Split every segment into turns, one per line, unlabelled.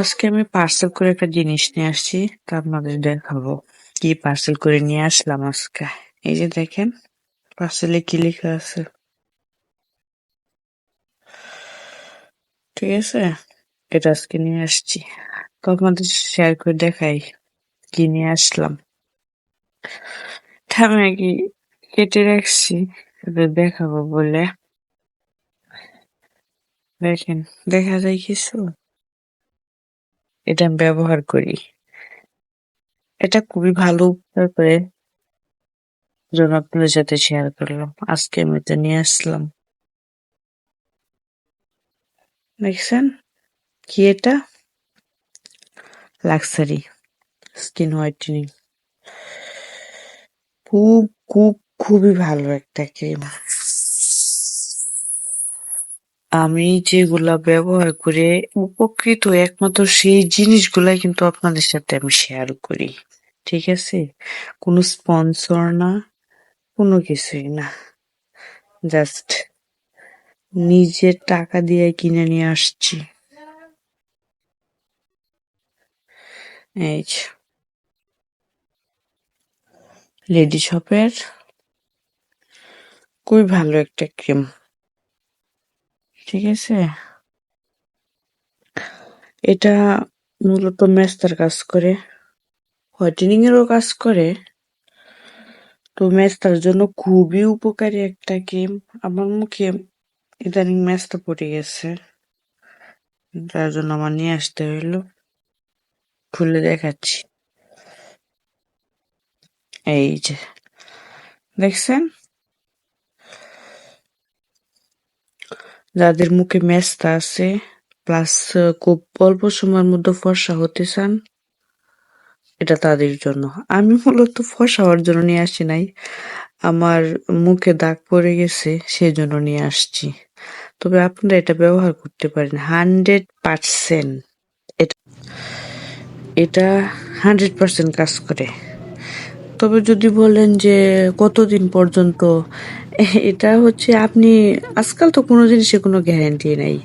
আজকে আমি পার্সেল করে একটা জিনিস নিয়ে আসছি, তা আপনাদের দেখাবো। কি পার্সেল করে নিয়ে আসলাম আজকে? এই যে দেখেন পার্সেলে কি লেখা আছে? ঠিক আছে? এটা আজকে নিয়ে আসছি। তো আপনাদের শেয়ার করে দেখাই কি নিয়ে আসলাম। আমি আগে কেটে রাখছি দেখাবো বলে। দেখেন, দেখা যায় কিছু? এটা আমি ব্যবহার করি। এটা খুবই ভালো করে জন্য আপনাদের সাথে শেয়ার করলাম। আজকে আমি এটা নিয়ে আসলাম। দেখছেন? কি এটা? লাক্সারি স্কিন হোয়াইটেনিং খুব খুব, খুবই ভালো একটা ক্রিম আমি যেগুলা ব্যবহার করে উপকৃত একমাত্র সেই জিনিসগুলাই কিন্তু আপনাদের সাথে আমি শেয়ার করি, ঠিক আছে? কোনো স্পন্সর না, কোনো কিছুই না। জাস্ট নিজের টাকা দিয়ে কিনে নিয়ে আসছি। এই লেডি শপের খুবই ভালো একটা ক্রিম ঠিক আছে? এটা মূলত মেস্তার কাজ করে। হোয়াইটেনিং এরও কাজ করে। তো মেস্তার জন্য খুবই উপকারী একটা ক্রিম আমার মুখে ইদানিং মেস্তা পড়ে গেছে। তার জন্য আমার নিয়ে আসতে হইল। খুলে দেখাচ্ছি। এই যে, দেখছেন? যাদের মুখে মেস্তা আছে প্লাস খুব অল্প সময়ের মধ্যে ফর্সা হতে চান, এটা তাদের জন্য। আমি মূলত ফর্সা হওয়ার জন্য নিয়ে আসি নাই। আমার মুখে দাগ পড়ে গেছে সেই জন্য নিয়ে আসছি। তবে আপনারা এটা ব্যবহার করতে পারেন। Hundred percent. এটা এটা হান্ড্রেড পার্সেন্ট কাজ করে। তবে যদি বলেন যে কতদিন পর্যন্ত, এটা হচ্ছে আপনি, আজকাল তো কোনো জিনিসের কোনো গ্যারেন্টি নেই।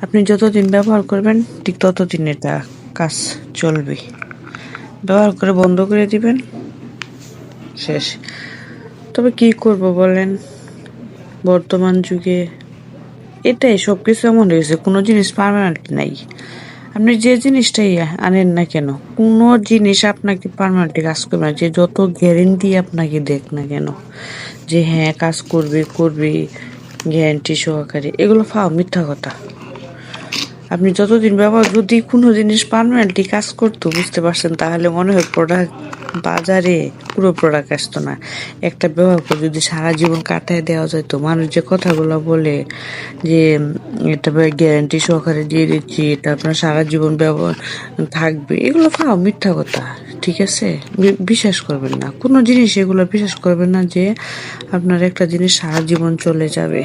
আপনি যতদিন ব্যবহার করবেন, ঠিক ততদিন এটা কাজ চলবে। ব্যবহার করে বন্ধ করে দিবেন, শেষ। তবে কি করব বলেন? বর্তমান যুগে এটাই সবকিছু এমন হয়েছে, কোনো জিনিস পার্মানেন্ট নাই। আপনি যে জিনিসটাই আনেন না কেন, কোনো জিনিস আপনাকে পারমানেন্টলি কাজ করবে না, যে যত গ্যারেন্টি আপনাকে দেখ না কেন, যে হ্যাঁ কাজ করবে করবে গ্যারেন্টি সহকারে, এগুলো ফাও মিথ্যা কথা। আপনি যতদিন ব্যবহার যদি কোনো জিনিস পার্মানেন্টলি কাজ করতো, বুঝতে পারছেন, তাহলে মনে হয় প্রোডাক্ট বাজারে পুরো প্রোডাক্ট আসতো না। একটা ব্যবহার করে যদি সারা জীবন কাটায় দেওয়া যেত, মানুষ যে কথাগুলো বলে যে, এটা গ্যারান্টি সহকারে দিয়ে দিচ্ছি, এটা আপনার সারা জীবন ব্যবহার থাকবে, এগুলো ফাও মিথ্যা কথা, ঠিক আছে? বিশ্বাস করবেন না। কোনো জিনিস এগুলো বিশ্বাস করবেন না যে, আপনার একটা জিনিস সারা জীবন চলে যাবে।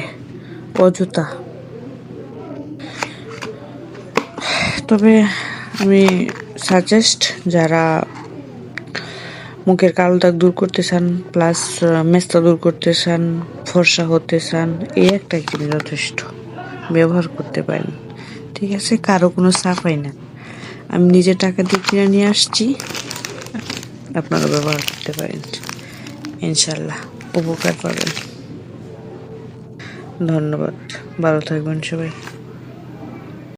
অযথা। তবে আমি সাজেস্ট যারা মুখের কালো দাগ দূর করতে চান প্লাস মেস্তা দূর করতে চান, ফর্সা হতে চান, এই একটা জিনিস যথেষ্ট। ব্যবহার করতে পারেন। ঠিক আছে, কারও কোনো সাফাই না। আমি নিজে টাকা দিয়ে কিনে নিয়ে আসছি। আপনারা ব্যবহার করতে পারেন। ইনশাল্লাহ, উপকার পাবেন। ধন্যবাদ। ভালো থাকবেন সবাই।